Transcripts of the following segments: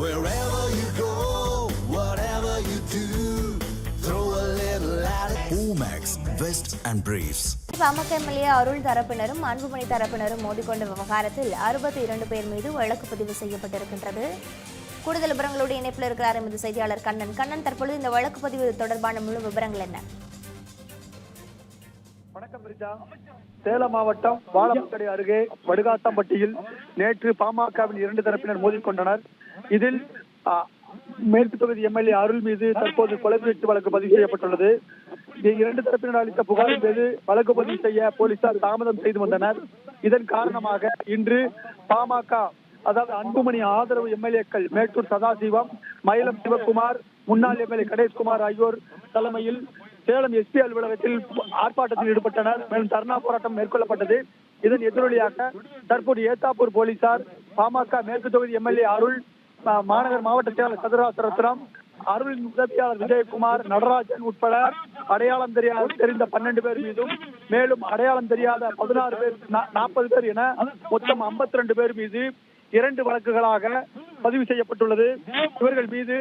Wherever you go, whatever you do, throw a little at it. Omax, Vest and Briefs. Pamaka MLA Arul தரப்பினரும் அன்புமணி தரப்பினரும் மோதிக்கொண்ட விவகாரத்தில் அறுபத்தி இரண்டு பேர் மீது வழக்கு பதிவு செய்யப்பட்டிருக்கின்றது. கூடுதல் விவரங்களோடு இணைப்பில் இருக்கிறார் எமது செய்தியாளர் கண்ணன். கண்ணன் தற்பொழுது இந்த வழக்கு பதிவு தொடர்பான முழு விவரங்கள் என்ன? வணக்கம் சேலம் மாவட்டம் வாழப்பக்கடை அருகே வடுகாத்தம்பட்டியில் நேற்று பாமகவின் இரண்டு தரப்பினர் மோதிக்கொண்டனர். இதில் மேற்கு தொகுதி எம்எல்ஏ அருள் மீது தற்போது கொலை முயற்சி வழக்கு பதிவு செய்யப்பட்டுள்ளது. இரண்டு தரப்பினர் அளித்த புகாரின் மீது வழக்கு பதிவு செய்ய போலீசார் தாமதம் செய்து வந்தனர். இதன் காரணமாக இன்று பாமக அதாவது அன்புமணி ஆதரவு எம்எல்ஏக்கள் மேட்டூர் சதாசிவம் மயிலம் சிவகுமார் முன்னாள் எம்எல்ஏ கணேஷ்குமார் ஆகியோர் தலைமையில் சேலம் எஸ்பி அலுவலகத்தில் ஆர்ப்பாட்டத்தில் ஈடுபட்டனர். மேலும் தர்ணா போராட்டம் மேற்கொள்ளப்பட்டது. இதன் எதிரொலியாக தற்போது ஏத்தாப்பூர் போலீசார் பாமக மேற்கு தொகுதி எம்எல்ஏ அருள் மாநகர் மாவட்ட செயலாளர் சதுராச ரத்னம் அருளின் உதவியாளர் விஜயகுமார் நடராஜன் உட்பட அடையாளம் தெரியாத தெரிந்த பன்னெண்டு பேர் மீதும் மேலும் அடையாளம் தெரியாத பதினாறு பேர் நாற்பது பேர் என மொத்தம் 52 ரெண்டு பேர் மீது இரண்டு வழக்குகளாக பதிவு செய்யப்பட்டுள்ளது. இவர்கள் மீது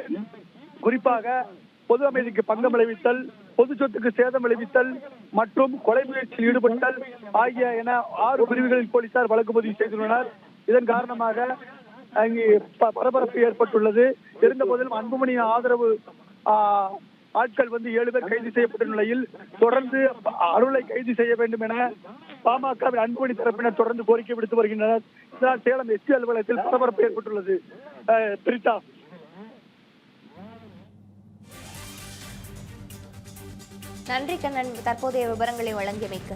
குறிப்பாக பொது அமைதிக்கு பங்கம் விளைவித்தல் பொது சொத்துக்கு சேதம் விளைவித்தல் மற்றும் கொலை முயற்சியில் ஈடுபட்டல் ஆகிய என ஆறு பிரிவுகளில் போலீசார் வழக்கு பதிவு செய்துள்ளனர். இதன் காரணமாக அங்கு ப- பரபரப்பு ஏற்பட்டுள்ளது. இருந்த போதிலும் அன்புமணியின் ஆதரவு ஆட்கள் வந்து ஏழு பேர் கைது செய்யப்பட்ட நிலையில் தொடர்ந்து அருளை கைது செய்ய வேண்டும் என பாமகவின் அன்புமணி தரப்பினர் தொடர்ந்து கோரிக்கை விடுத்து வருகின்றனர். இதனால் சேலம் எஸ்டி அலுவலகத்தில் பரபரப்பு ஏற்பட்டுள்ளது. பிரிதா. நன்றி கண்ணன். தற்போதைய விவரங்களை வழங்கியமைக்கு.